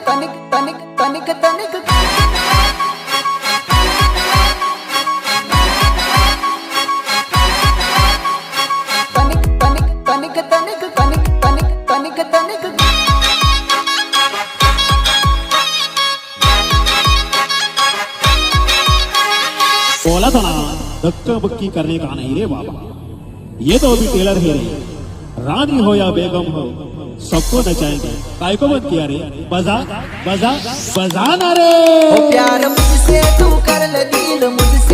तनिक तनिक तनिक तनिक। तनिक बोला था ना, धक्का बक्की करने का नहीं रे बाबा। ये तो अभी टेलर है रे। रानी हो या बेगम हो सबको नचाएंगे काय को बंद किया रे बजा बजा बजाना रे! हो प्यार मुझसे तू कर ले दिल मुझसे।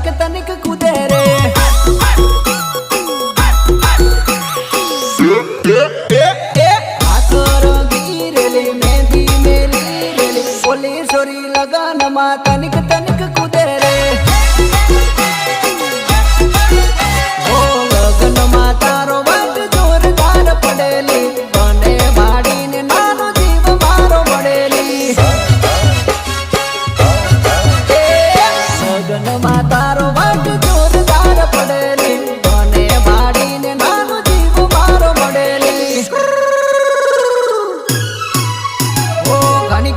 તનિક તનિક કૂદે રે હાથ રંગી રેલી મેંદી મેલી રેલી બોલી સોરી લગન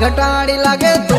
ઘટાડી લાગે તો